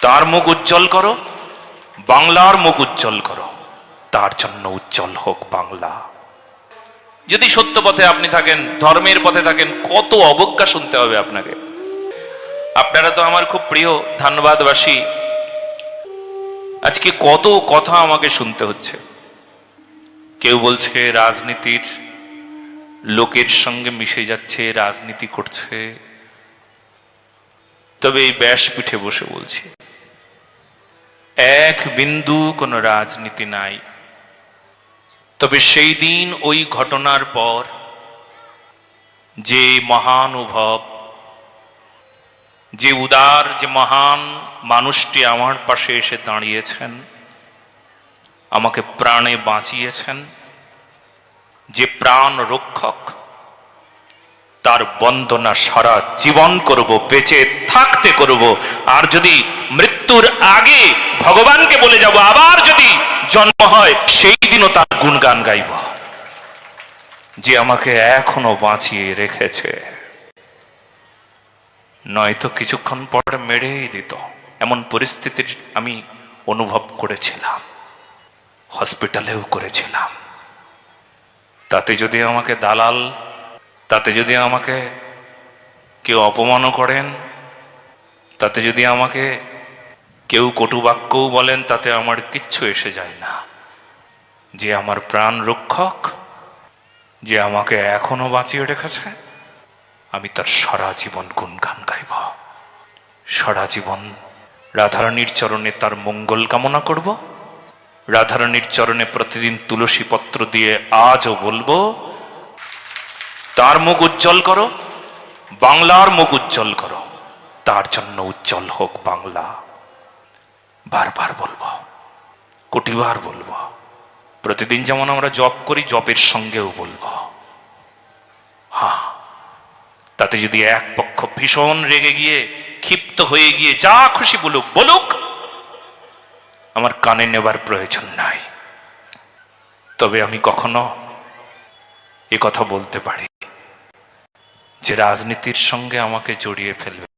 তার মুখ উজ্জ্বল করো, বাংলার মুখ উজ্জ্বল করো, তার জন্য উজ্জ্বল হোক বাংলা। যদি সত্য পথে আপনি থাকেন, ধর্মের পথে থাকেন, কত অবজ্ঞা শুনতে হবে আপনাকে। আপনারা তো আমার খুব প্রিয় ধন্যবাদবাসী। আজকে কত কথা আমাকে শুনতে হচ্ছে। কেউ বলছে রাজনীতির লোকের সঙ্গে মিশে যাচ্ছে, রাজনীতি করছে। তবে এই ব্যাসপীঠে বসে বলছি। এক বিন্দু কোনো রাজনীতি নাই। তবে সেই দিন ওই ঘটনার পর যে মহানুভব, যে উদার, যে মহান মানুষটি আমার পাশে এসে দাঁড়িয়েছেন, আমাকে প্রাণে বাঁচিয়েছেন, যে প্রাণ রক্ষক তার বন্দনা সারা জীবন করব, বেঁচে থাকতে করব। আর যদি মৃত্যুর আগে ভগবানকে বলে যাব, আবার যদি জন্ম হয়, সেই দিনও তার গুণগান গাইব। যে আমাকে এখনও বাঁচিয়ে রেখেছে। নয়তো কিছুক্ষণ পরে মেরেই দিত। এমন পরিস্থিতির আমি অনুভব করেছিলাম। হসপিটালেও করেছিলাম। তাতে যদি আমাকে দালাল তাতে যদি আমাকে কেউ অপমানও করেন, তাতে যদি আমাকে কেউ কটু বাক্যও বলেন, তাতে আমার কিচ্ছু এসে যায় না। যে আমার প্রাণ রক্ষক, যে আমাকে এখনও বাঁচিয়ে রেখেছে, আমি তার সারা জীবন গুণগান গাইব। সারা জীবন রাধারানীর চরণে তার মঙ্গল কামনা করব। রাধারানীর চরণে প্রতিদিন তুলসী পত্র দিয়ে আজও বলব তার মুখ উজ্জ্বল করো, বাংলার মুখ উজ্জ্বল করো, তার জন্য উজ্জ্বল হোক বাংলা। বারবার বলব, কোটিবার বলব, প্রতিদিন যেমন আমরা জপ করি, জপের সঙ্গেও বলব। হ্যাঁ তাতে যদি এক পক্ষ ভীষণ রেগে গিয়ে ক্ষিপ্ত হয়ে গিয়ে, যা খুশি বলুক বলুক, আমার কানে নেবার প্রয়োজন নাই। তবে আমি কখনো এ কথা বলতে পারি। যে রাজনীতির সঙ্গে আমাকে জড়িয়ে ফেলবে।